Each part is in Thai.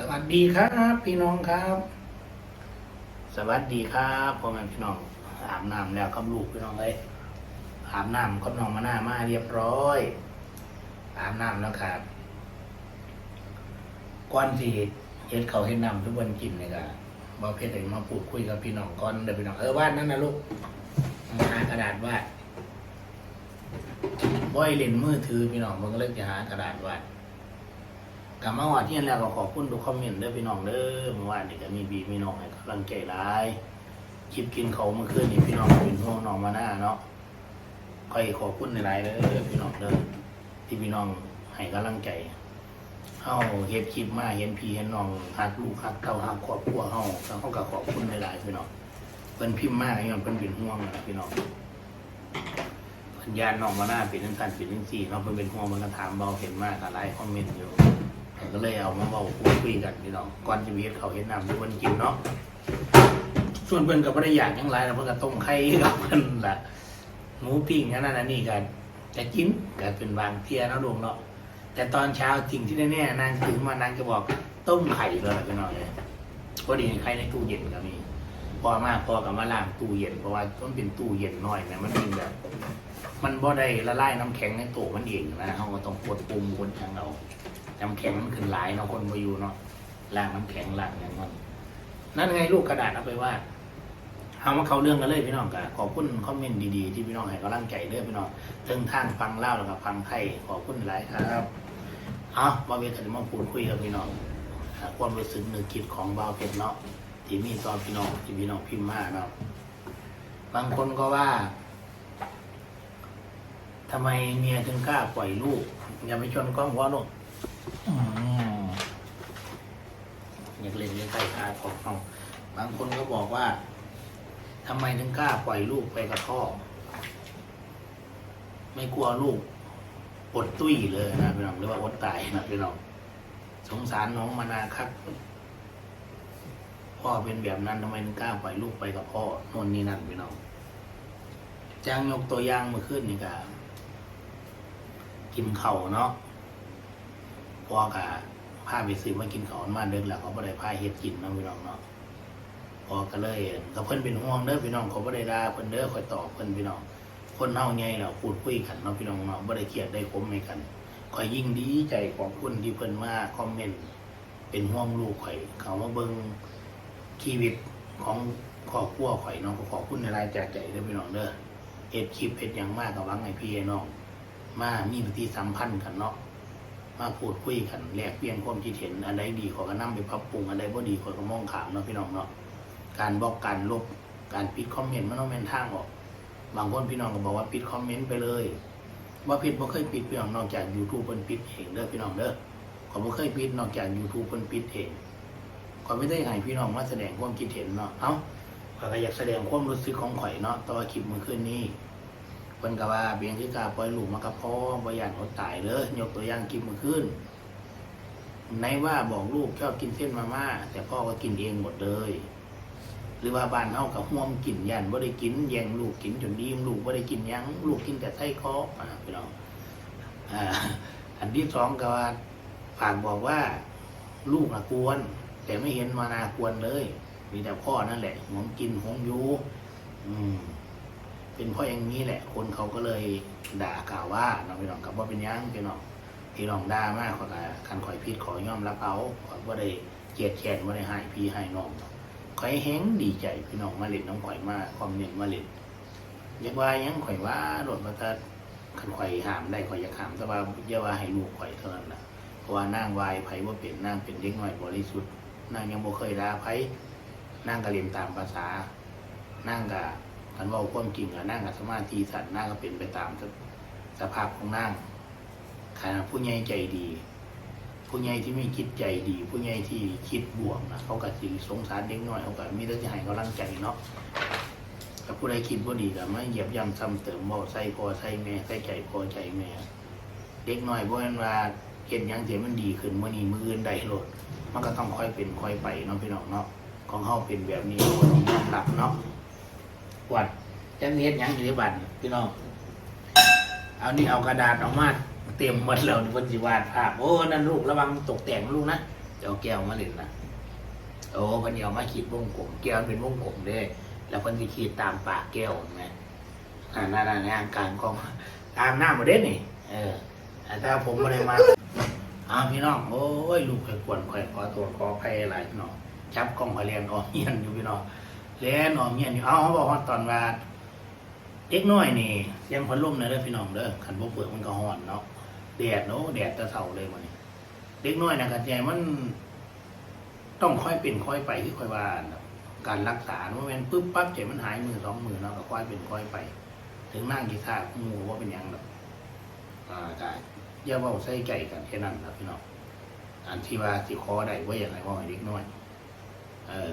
สวัสดีครับ พี่น้องครับ สวัสดีครับพ่อแม่พี่น้องอาบน้ำแล้วกับลูกพี่น้องเลยอาบน้ำกับน้องมาหน้ามาเรียบร้อยอาบน้ำแล้วครับก่อนที่เฮ็ดเขาวเฮ็ดน้ำทุกวันกินเลยครับบอเพชรเองมาพูดคุยกับพี่น้องก่อนเดี๋ยวพี่น้องเออวาดนั่นนะลูกหากระดาษวาดบ่อยเล่นมือถือพี่น้องมันก็เลยจะหากระดาษวาด กลับมาหอดเที่ยงแล้วก็ขอบคุณทุกคอมเมนต์เด้อพี่น้องเด้อเมื่อวานนี่ก็มีบีมีน้องให้กำลังใจหลายคลิปกินเขาเมื่อคืนนี่พี่น้องเป็นห่วงน้องมาหน้าเนาะคอยขอบคุณหลายๆเด้อพี่น้องเด้อที่พี่น้องให้กำลังใจเฮาเฮ็ดคลิปมาเห็นพี่เห็นน้องฮักลูกฮักเต้าฮักครอบครัวเฮาเฮาก็ขอบคุณหลายๆพี่น้องเพิ่นพิมพ์มาให้ย้อนเพิ่นเป็นห่วงนะพี่น้องเพิ่นญาติน้องมาหน้าเป็นจังซั่นเป็นจังซี่เนาะเพิ่นเป็นห่วงมันก็ถามเบาเห็นมากก็หลายคอมเมนต์อยู่ ก็เลยเอามาเบาพูดคุยกันพี่น้องก่อนจะมีเขาเฮ็ดน้ำทุกวันกินเนาะส่วนเพิ่อนก็บ่ได้อยากหยังไรแล้วเพิ่นก็ต้มไข่กับเพิ่นละหมูปิ้งอันนั้นนนี้กันจะกินก็เป็นบางเที่ยนะลุงเนาะแต่ตอนเช้าจริงที่แน่ๆนางตื่นมานางจะบอกต้มไข่เลยล่ะพี่น้องเลยพอดีไข่ในตู้เย็นก็มีพอมากพอกับมาล้างตู้เย็นเพราะว่ามันเป็นตู้เย็นน้อยนะมันเป็นแบบ มันบ่ได้ละลายน้ำแข็งในตู้มันเองนะเฮาก็ต้องกดปุ่มกดทางเอา น้ำแข็งมันขึ้นหลายเนาะคนมาอยู่เนาะล่างน้ำแข็งล่างอย่างนั้นนั่นไงลูกกระดาษเอาไปวาดเอามาเข้าเรื่องกันเลยพี่น้องกันขอบคุณคอมเมนต์ดีๆที่พี่น้องให้กำลังใจเด้อพี่น้องเทิงทางฟังเล่าแล้วก็ฟังไทยขอบคุณหลายครับเอาบาเวทจะมาพูดคุยกับพี่น้องความรู้สึกนึกคิดของบาวเพชรเนาะที่มีต่อพี่น้องที่พี่น้องพิมพ์มาเนาะบางคนก็ว่าทำไมเมียถึงกล้าปล่อยลูกอย่าไปชนกล้องหัวลูก อยากเล่นเล่นไก่ตาของเขาบางคนก็บอกว่าทำไมถึงกล้าปล่อยลูกไปกับพ่อ ไม่กลัวลูกอดตุ้ยเลยนะพี่น้องหรือว่าอดตายนะพี่น้องสงสารน้องมานาครับพ่อเป็นแบบนั้นทำไมถึงกล้าปล่อยลูกไปกับพ่อโน่นนี่นั่นพี่น้องจ้างยกตัวอย่างมื่อคืนนี่กะกินเข่าเนาะ พอกะพาไปซื้อมากินของมาเดินแล้วเขาบ่ได้พาเฮ็ดกินเนาะพี่น้องเนาะพอก็เลยก็เพิ่นเป็นห่วงเด้อพี่น้องเขาบ่ได้ด่าเพิ่นเด้อคอยตอบเพิ่นพี่น้อง คนเฮาใหญ่แล้วพูดคุยกันเนาะพี่น้องเนาะบ่ได้เครียดได้คมให้กันข่อยยิ่งดีใจของคุณที่เพิ่นมาคอมเมนต์เป็นห่วงลูกข่อย เขามาเบิ่งชีวิตของครอบครัวข่อยเนาะก็ขอบคุณในรายจากใจเด้อพี่น้องเด้อเฮ็ดคลิปเฮ็ดหยังมากก็หวังให้พี่ให้น้อง มามีปฏิสัมพันธ์กันเนาะ มาพูดคุยกันแลกเปลี่ยนความคิดเห็นอันใดดีขอก็นำไปปรับปรุงอันใดบ่ดีขอก็มองขามเนาะพี่น้องเนาะการบล็อกการลบการปิดคอมเมนต์มันต้องเป็นทางออกบางคนพี่น้องก็บอกว่าปิดคอมเมนต์ไปเลยว่าผิดบ่เคยปิดพี่น้องนอกจาก YouTube เพิ่นปิดเองเด้อพี่น้องเด้อขอบ่เคยปิดนอกจาก YouTube เพิ่นปิดเองขอไม่ได้ให้พี่น้องมาแสดงความคิดเห็นเนาะเอ้าขอยก็อยากแสดงความรู้สึกของข่อยเนาะต่อคลิปมื้อคืนนี้ เพิ่นก็ว่าเบียงคือกาปล่อยลูกมากับพ่อบ่ย่านอดตายเด้อยกตัวอย่างกินมื้อคืนในว่าบอกลูกชอบกินเส้นมาม่าแต่พ่อก็กินเองหมดเลย หรือว่าบ้านเฮากับห่วมกินยันบ่ได้กินแย่งลูกกินจนอิ่มลูกบ่ได้กินยังลูกกินแต่ไส้คออ่าพี่น้องอ่าอันที่สองก็ว่าฝากบอกว่า ลูกอะกวน แต่ไม่เห็นมานากวนเลย มีแต่พ่อนั่นแหละหวงกินหวงอยู่อืม เป็นเพราะอย่างนี้แหละ คนเขาก็เลยด่ากล่าวว่าน้องพี่น้องกับว่าเป็นยังพี่น้องพี่น้องด่ามากขอคันข่อยพิษขอย่อมรับเอาขอว่าได้เกลียดแค้นว่าได้ให้พี่ให้น้องข่อยแห้งดีใจพี่น้องมาเล่นน้องข่อยมาคอมเมนต์มาเล่นอยากว่ายังข่อยว่าโดดมาตาคันข่อยหามได้ข่อยอยากหามแต่ว่าอย่าว่าให้ลูกข่อยเท่านั้นนะเพราะว่านางวายไผว่าเป็นนางเป็นเด็กหน้อยบริสุทธิ์นางยังบ่เคยด่าไผนางก็เรียนตามภาษานางก็ คันว่าความจริงอะนั่งกับสมาธิสัตว์นั่งก็เป็นไปตามสภาพของนั่งขณะผู้ใหญ่ใจดี ผู้ใหญ่ที่มีคิดใจดี ผู้ใหญ่ที่คิดบวกนะเขาก็สิสงสารเด็กน้อยเขาก็มีแต่จะให้กำลังใจเนาะแต่ผู้ใดคิดบ่ดีก็ไม่เหยียบย่ำซ้ำเติมบ่ใส่พอใส่แม่ใส่ใจพอใจแม่เด็กน้อยบ่แม่นว่าเห็นยังเสียมันดีขึ้นมื้อนี้มืออื่นใดโลดมันก็ต้องค่อยเป็นค่อยไปเนาะพี่น้องเนาะของเฮาเป็นแบบนี้เราก็ต้องยอมรับเนาะ วดจะเฮ็ดหยังอยู่ในบ้านพี่น้องเอานี่เอากระดาษออกมาเตรียมหมดแล้วนี่เพิ่นสิวาดภาพโอ้นั่นลูกระวังตกแต่งลูกนะจะเอาแก้วมาเล่นนะโอ้พันเอามาขีดวงกลมแก้วเป็นวงกลมเด้แล้วพันสิขีดตามปากแก้วเห็นไหมอ่านั่นนั่นงานการกองตามหน้ามาเด้นี่ เออแต่ผมไม่ได้มาอ้าวพี่น้องโอ้ยลูกข่อยกวนข่อยขอโทษขออภัยหลายพี่น้องจับกล้องข่อยเรียนออกเงียนอยู่พี่น้อง เรียนออกเงียนอยู่เอ้าเขาบอกว่าตอนว่าเด็กน้อยนี่เสียังพัดลมนะเด้อพี่น้องเด้อขันบ่เปิดมันก็ฮ้อนเนาะแดดเนาะแดดจะเสาเลยมันนี่เด็กน้อยนะกันใจมัน ต้องค่อยเป็นค่อยไปที่ค่อยว่าการรักษาเมื่อมันปึ๊บปั๊บเจ็บมันหายมือสองมือเนาะก็ค่อยเป็นค่อยไป ถึงนั่งกีตาร์หมูว่าเป็นยังแบบอ่าได้อย่าเว้าใส่ใจกันแค่นั้นนะพี่น้องอันที่ว่าสิคอได้ว่าอย่างไรว่าเด็กน้อย เออ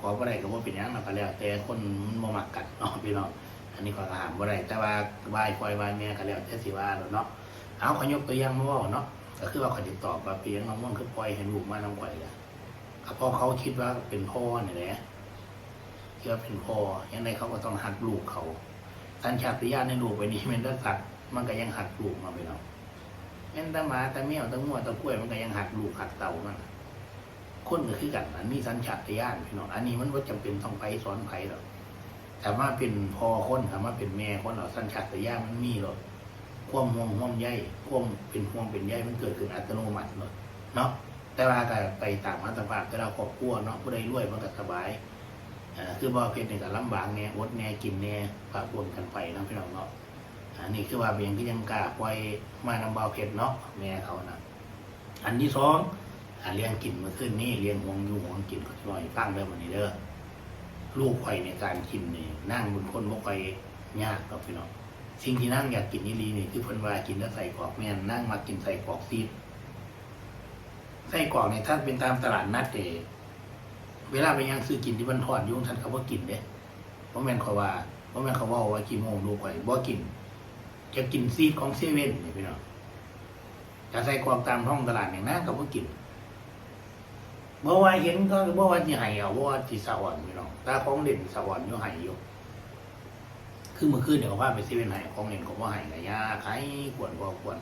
ขอบ่ได้ก็บ่เป็นหยังนะก็แล้วแต่คนมันบ่มักกันเนาะพี่น้องอันนี้ก็ถามบ่ได้แต่ว่าบายคอยวายแม่ก็แล้วแต่สิว่าแล้วเนาะเอาขอยกตัวอย่างมาเว่าเนาะก็คือว่าขาติดต่อบว่าเพียงน้องม่อนคือปล่อยให้ลูกมาน้ำข่อยแหละก็เพราะเขาคิดว่าเป็นพ่อเนี่ยแหละคิดว่าเป็นพ่อยังไงเขาก็ต้องหักลูกเขาสัญชาตญาณในลูกไปนี้เป็นสัตว์มันก็ยังหักลูกมาไปเนาะแม่นแตาหมาแตาแมวแตางัวแตากล้วยมันก็ยังหักลูกหักเต่ามัน คนก็คือกันอันนี้สัญชาตญาณพี่น้องอันนี้มันว่าจำเป็นต้องไปสอนใครหรอกแต่ว่าเป็นพ่อคนถามว่าเป็นแม่คนเราสัญชาตญาณมันมีหรอกความห่วงห่วงใยความเป็นห่วงเป็นใยมันเกิดขึ้นอัตโนมัติเลยเนาะแต่ว่าก็ไปต่ามมาตรภาพแต่เราครอบครัวเนาะผู้ใดรวยมันก็สบายคือบ่เพชรนี่ก็ลำบากแน่อดแน่กินแน่ปะปนกันไปนะพี่น้องเนาะอันนี้คือว่าเบียงที่ยังกล้าปล่อยมานำเบาเพชรเนาะแม่เขานะอันที่สอง อ่าเลี้ยงกินมื่อคืนนี้เลี้ยงห่วงอยู่ห่วงกินก็จะลอยฟังเด้อวันนี้เด้อลูกไข่ในการกินนี่นั่งบนคนบ่ค่อยยากกับพี่น้องสิ่งที่นั่งอยากกินนี่ลีนี่คือเพิ่นว่ากินแล้วใส่กรอกแม่นนั่งมากินใส่กรอกซีดใส่กรอกเนี่ยถ้าเป็นตามตลาดนัดเดเวลาไปยังซื้อกินที่มันทอดยุ่งท่านเขาบ่กินเด้เพราะแม่นเขาว่าเพราะแม่นเขาว่าว่ากี่โมงลูกไข่บ่กิน จะกินซีดของเซเว่นนี่พี่น้องจะใส่กรอกตามท้องตลาดอย่างนั้นเขาบ่กิน เมื่อวานเห็นก็เมื่อวานที่ไห้เอาเมื่อวานที่สวรรค์พี่น้องตาของเด่นสวรรค์อยู่ไห้อยู่คือเมื่อคืนเนี่ยเขาพาไปซีเว่นไห้ของเด่นของว่าไห้กับยาไข้ขวดก็ขวด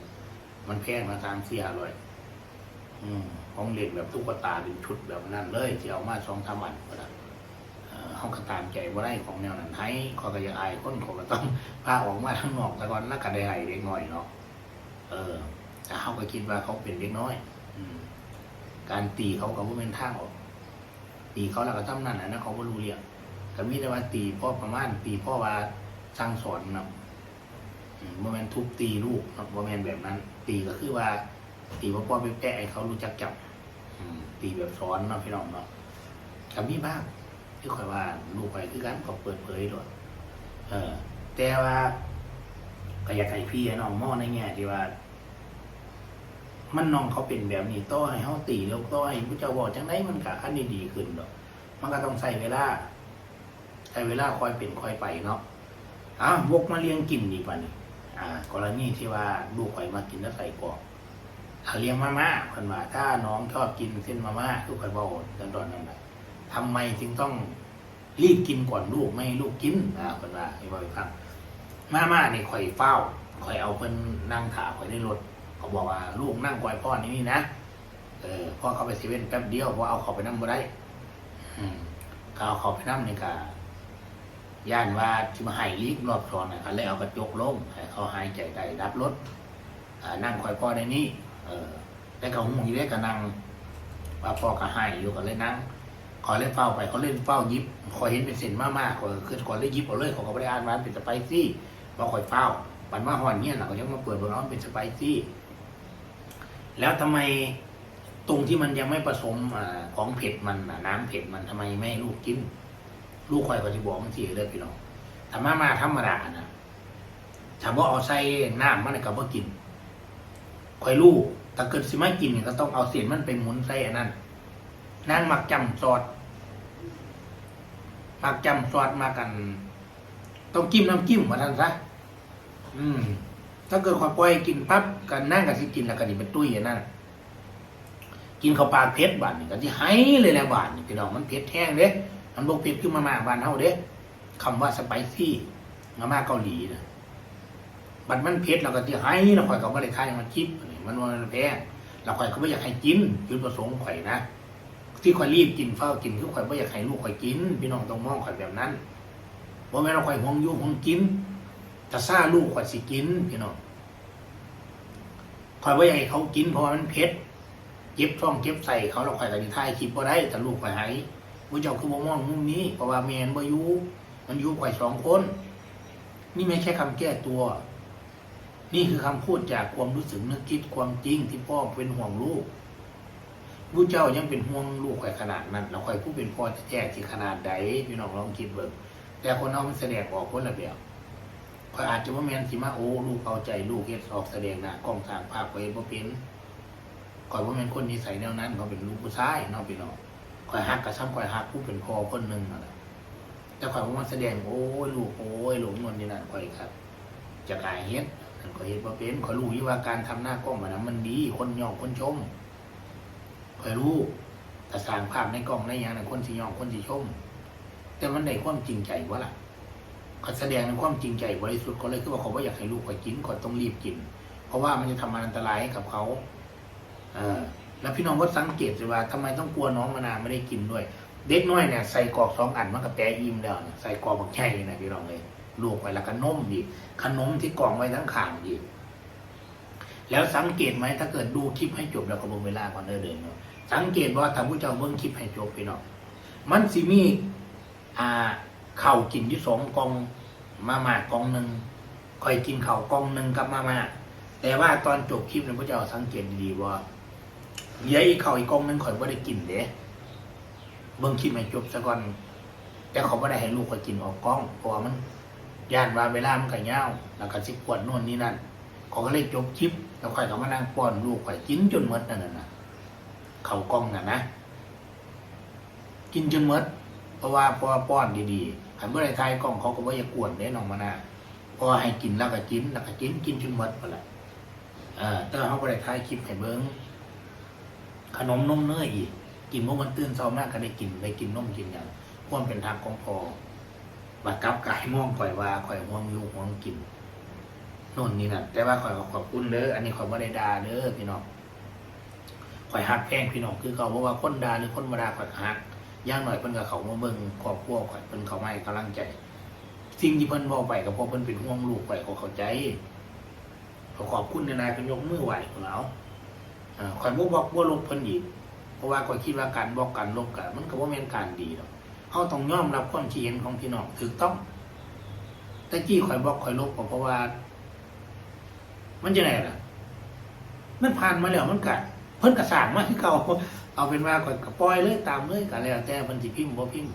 มันแพงมาทางเสียเลยอืมของเด่นแบบตุ๊กตาเป็นชุดแบบนั้นเลยที่เอามาสองสามวันก็ได้เอ่อเขาก็ตามใจว่าได้ของแนวนั้นให้ขาก็ยังอายคนเขาก็ต้องพาออกมาทั้งนอกแต่ก่อนนักกระไดไห้เด็กน้อยเนาะเออแต่เขาก็คิดว่าเขาเป็นเด็กน้อย อืม การตีเขากับว่าเป็นทางออกตีเขาแล้วก็ทำนั่นนะนะเขาก็รู้เรื่องแต่มีแต่ว่าตีพ่อประมาณตีพ่อว่าสั่งสอนนะโมเมนทุบตีลูกนะโมเมนแบบนั้น ตีก็คือว่า ตีพ่อพ่อไปแปะให้เขารู้จักจับตีแบบสอนนะพี่น้องเนาะก็มีบ้างที่คอยว่าลูกไปคือกันเขาเปิดเผยด้วยเออ แต่ว่าก็อยากให้พี่น้องมองในแง่ที่ว่า มันน้องเขาเป็นแบบนี้ต่อให้เขาตีแล้วต่อให้ผู้เจ้าบอกจังไดมันก็อันนี้ดีขึ้นดอก มันก็ต้องใส่เวลาใช้เวลาคอยเป็นคอยไปเนาะอะวกมาเลี้ยงกินดีป่ะนี่อ่ากรณีที่ว่าลูกข่อยมากินแล้วใส่กรอกถ้าเลี้ยงมาม่าคนว่าถ้าน้องชอบกินเส้นมาม่าลูกข่อยบอกตอนตอนนั้นนะทำไมจึงต้องรีบกินก่อนลูกไม่ให้ลูกกินอ่าคนว่าให้บอกอีกครั้งมาม่านี่ข่อยเฝ้าข่อยเอาเพิ่นนั่งขาข่อยในรถ เขาบอกว่าลูกนั่งกอยพ่อนี่นี่นะเออพ่อเขาไปเซเว่นแป๊บเดียวเพราะเอาเขาไปนั่งบ่ได้อืมเขาเอาเขาไปนั่งนี่กะย่านว่าที่มาใหายลีกรอบสองนะเขาเลยเอากระจกลงให้เขาหายใจได้รับรถอ่านั่งคอยพ่อในนี้เออแต่เขาหงอยู่ได้ก็นั่งว่าพ่อก็ใหายอยู่ก็เลยนั่งขอเล่นเฝ้าไปเขาเล่นเฝ้ายิบขอเห็นเป็นเส้นมากๆขอคือขอเล่นยิบเอาเลยเขาก็ไม่ได้อ่านว่าเป็นสไปซี่ว่าคอยเฝ้าปันมาหอนเนี่ยนะเขายังมาเปิดบอกว่าเป็นสไปซี่ แล้วทำไมตรงที่มันยังไม่ผสมอของเผ็ดมันน่ะน้ำเผ็ดมันทำไมไม่ให้ลูกกิน ลูกคอยก็จะบอกมันสิเลยพี่น้องถ้ามามาธรรมดานะถ้าบ่าเอาใส่น้ำมันก็บ่กินคอยลูกถ้าเกิดสิไม่กินเนี่ยก็ต้องเอาเศษมันไปหมุนใส่อันนั้นนางมักจำซอสมักจำซอสมากัน ต้องจิ้มน้ำจิ้มมาทันซะอืม ถ้าเกิดขอยปล่อยกินปั๊บกันนั่งกันสิกินแล้วก็นี่เป็นตุ้ยนั้นกินข้าวปลาเผ็ดบานนี่กันที่ให้เลยแหละบานนี่พี่น้องมันเผ็ดแห้งเด้มันบอกเผ็ดขึ้นมามาบานเฮาเด้คำว่าสไปซี่มาม่าเกาหลีนะบัดมันเผ็ดแล้วก็ที่ให้แล้วข่อยก็บ่ได้ทายมันคิดมันว่ามันแพงแล้วข่อยก็ไม่อยากให้กินจุดประสงค์ข่อยนะที่ข่อยรีบกินเฝ้ากินคือข่อยไม่อยากให้ลูกข่อยกิน พี่น้องต้องมองข่อยแบบนั้นว่าแม่เราข่อยห่วงยู่ห่วงกิน แต่ซ่าลูกข่อยสิกินพี่น้องข่อยไม่อยากให้เขากินเพราะมันเผ็ดเจ็บท้องเจ็บใส่เขาเราข่อยก็สิถ่ายคลิปบ่ได้แต่ลูกข่อยหายผู้เจ้าคือบ่มองมุมนี้เพราะว่าแม่นบ่อยู่มันอยู่ข่อยสองคน นี่ไม่ใช่คำแก้ตัว นี่คือคำพูดจากความรู้สึกนึกคิดความจริงที่พ่อเป็นห่วงลูกผู้เจ้ายังเป็นห่วงลูกข่อยขนาดนั้นเราข่อยผู้เป็นพ่อแท้ที่ขนาดใดพี่น้องลองคิดเบิ่งแต่คนเอามันแสดงออกคนละแบบ ข่อยอาจจะว่าแมนสิมาโอ้ลูกเอาใจลูกเฮ็ดออกแสดงหน้ากล้องทางภาพไว้บ่เป็นข่อยว่าแมนคนนิสัยแนวนั้นเขาเป็นลูกผู้ชายเนาะพี่น้องข่อยฮักกับซ้ำข่อยฮักผู้เป็นพ่อคนหนึงนั่นแหละแต่ข่อยว่ามันแสดงโอ้ยลูกโอ้ยหลงนวลนี่นั่นข่อยครับจะกายเฮ็ดอันข่อยเฮ็ดบ่เป็นข่อยรู้อยู่ว่าการทำหน้ากล้องมันนั้นมันดีคนยอมคนชมข่อยรู้แต่สร้างภาพในกล้องในอย่างนั้นคนสิยอมคนสิชม แต่มันได้ความจริงใจวะล่ะ เขาแสดงในความจริงใจบริสุทธิ์ก็เลยคือว่าเขาว่าอยากให้ลูกข่อยกินข่อยต้องรีบกิน เพราะว่ามันจะทำอันตรายให้กับเขาเออแล้วพี่น้องก็สังเกตสิว่าทำไมต้องกลัวน้องมานาวไม่ได้กินด้วย เด็กน้อยเนี่ยใส่กรอกสองอันมันก็แปรอิ่มแล้วนะใส่กรอกบักใช่นะพี่น้องเลยลวกไว้แล้วก็นมอีขนมที่กล่องไว้ทั้งขางอีแล้วสังเกตไหมถ้าเกิดดูคลิปให้จบแล้วก็เบิ่งเวลาก่อนเด้อเดินเนาะสังเกตว่าถ้าผู้เจ้าเบิ่งคลิปให้จบพี่น้องมันสิมีอ่า เข่ากินอยู่สองกล่องมาม่ากล่องหนึ่งคอยกินเข่ากล่องหนึ่งกับมาม่าแต่ว่าตอนจบคลิปเนี่ยผู้เจ้าสังเกตดีๆว่าเหลืออีกเข่าอีกกล่องหนึ่งคอยไม่ได้กินเด้เบิ่งคลิปให้จบซะก่อนแต่เขาไม่ได้ให้ลูกเขากินออกกล้องเพราะว่ามันย่านว่าเวลามันก็ยาวแล้วก็สิปวดโน่นนี่นั่นเขาก็เลยจบคลิปแล้วค่อยเขามานั่งป้อนลูกค่อยกินจนหมดนั่นน่ะนะเขากล้องน่ะนะกินจนหมด เพราะว่าพราะว่าป้อนดีๆหันเมื่อไรทายกล้องเขาก็ว่าอย่ากวนเด้น้องมาหน้าพราะว่าให้กินแล้วก็กินแล้วก็กินกินจนหมดไปละเออแต่เขาไม่ได้ทายคลิปให้เบิ้งขนมนมเนยอีก กินเมื่อวันตื่นเช้ามากก็ได้กินได้กินนมกินอย่างความเป็นทางของพอบัดกลับกายมองข่อยว่าข่อยห่วงอยู่ห่วงกินโน่นนี่นั่นแต่ว่าข่อยขอบคุณเด้ออันนี้ข่อยบ่ได้ด่าเด้อพี่น้องข่อยฮักแพงพี่น้องคือเขาเพราะว่าคนด่าหรือคนมาด่าข่อยฮัก ย่างหน่อยเพิ่นก็เขามาเบิ่งครอบครัวข่อยเพิ่นเขาไมาให้กำลังใจ สิ่งที่เพิ่นบอกไปก็เพราะเพิ่นเป็นห่วงลูกข่อยเขาเข้าใจเขาขอบคุณนายเพิ่นยกมือไหวของเราข่อยบ่บอกบ่ลบเพิ่นอีกเพราะว่าก็คิดว่าการบอกการลบกัน มันก็ว่าเป็นการดีหรอกเขาต้องยอมรับความคิดเห็นของพี่น้องถูกต้องแต่จี้ข่อยบอกข่อยลบก็เพราะว่า มันจะไหนล่ะ มันผ่านมาแล้วมันกัดเพิ่นกระสร้างมาที่เก่า เอาเป็นว่าข่อยกระปล่อยเลยตามเลยกันแล้วแต่เพิ่นสิพิมพ์บ่พิมพ์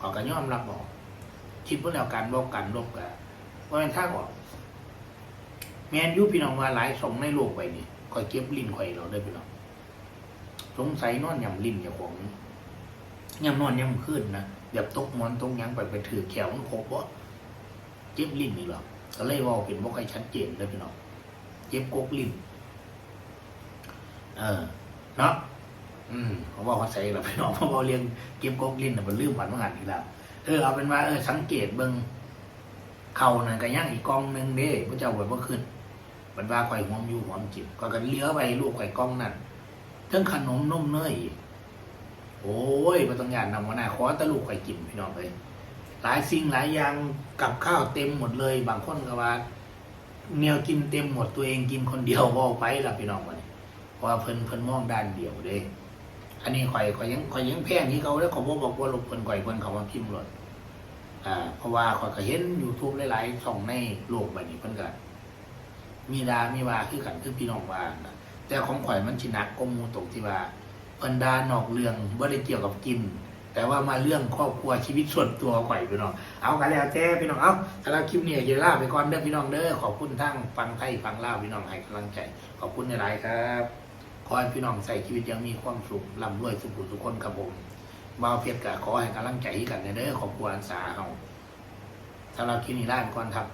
ข่อยก็ยอมรับบอกคิดว่าแล้วการบอกการลบกันว่าเป็นทางออกแมนยูพี่น้องว่าหลายสงในโลกไปนี่ข่อยเก็บลิ้นข่อยเราได้พี่น้องสงสัยนอนยำลิ้นอย่าของยำนอนยำขึ้นนะอย่าตกมอนตกหยังไปไปถือแขวมันโคบวะเจ็บลิ้นนี่หรอกก็เลยว่าเป็นว่าใครชัดเจนเลยพี่น้องเจ็บกกลิ้นเออเนาะ อืมเขาบอกว่าใส่แบบพี่น้องเขาบอกเรียนเก็บกกลิ้นน่มันลืมหวานเมื่อหันอีกแล้วเออเอาเป็นว่าเออสังเกตเบิ่งเข่านั่นก็ย่างอีกกองหนึ่งเด้พระเจ้าไว้เมื่อคืนมันว่าข่หวงอยู่หวงจิบก็กันเลี้ยวไปลูกไข่กล้องนั่นเรื่องขนมนมเนยโอ้ยมาต้องยานนำมาหน้าขอตะลูกไข่กินพี่น้องเลยหลายสิ่งหลายอย่างกับข้าวเต็มหมดเลย บางคนก็ว่าแนวกินเต็มหมดตัวเองกินคนเดียวว่าไปละพี่น้องวันนี้เพราะเพิ่นเพิ่นมองด้านเดียวเด้ อันนี้ข่อยข่อยยังข่อยยังแพงที่เขาแล้วเขาบอกบอกว่าลบเพิ่นข่อยเพิ่นเขามาพิมพ์รถอ่า เพราะว่าข่อยก็เห็นยูทูบหลายๆช่องในโลกใบนี้เพิ่นก็มีดามีว่าคือกันคือพี่น้องว่านะแต่ของข่อยมันชินักก็มูตรงที่ว่าเพิ่นดานอกเรื่องบ่ได้เกี่ยวกับกิน แต่ว่ามาเรื่องครอบครัวชีวิตส่วนตัวข่อยพี่น้อง เอากันแล้วแต่พี่น้องเอาสำหรับคลิปนี้อย่าลาไปก่อนเด้อพี่น้องเด้อขอบคุณทั้งฟังไทยฟังลาวพี่น้องให้กำลังใจ ขอบคุณหลายครับ ให้พี่น้องใส่ชีวิตยังมีความสุขร่ำรวยสุขทุกคนครับผมบ่าวเพชรกะขอให้กำลังใจกันในเด้อขอบครัวอันสาเขาสำหรับคลิปนี้ลาไปก่อนครับ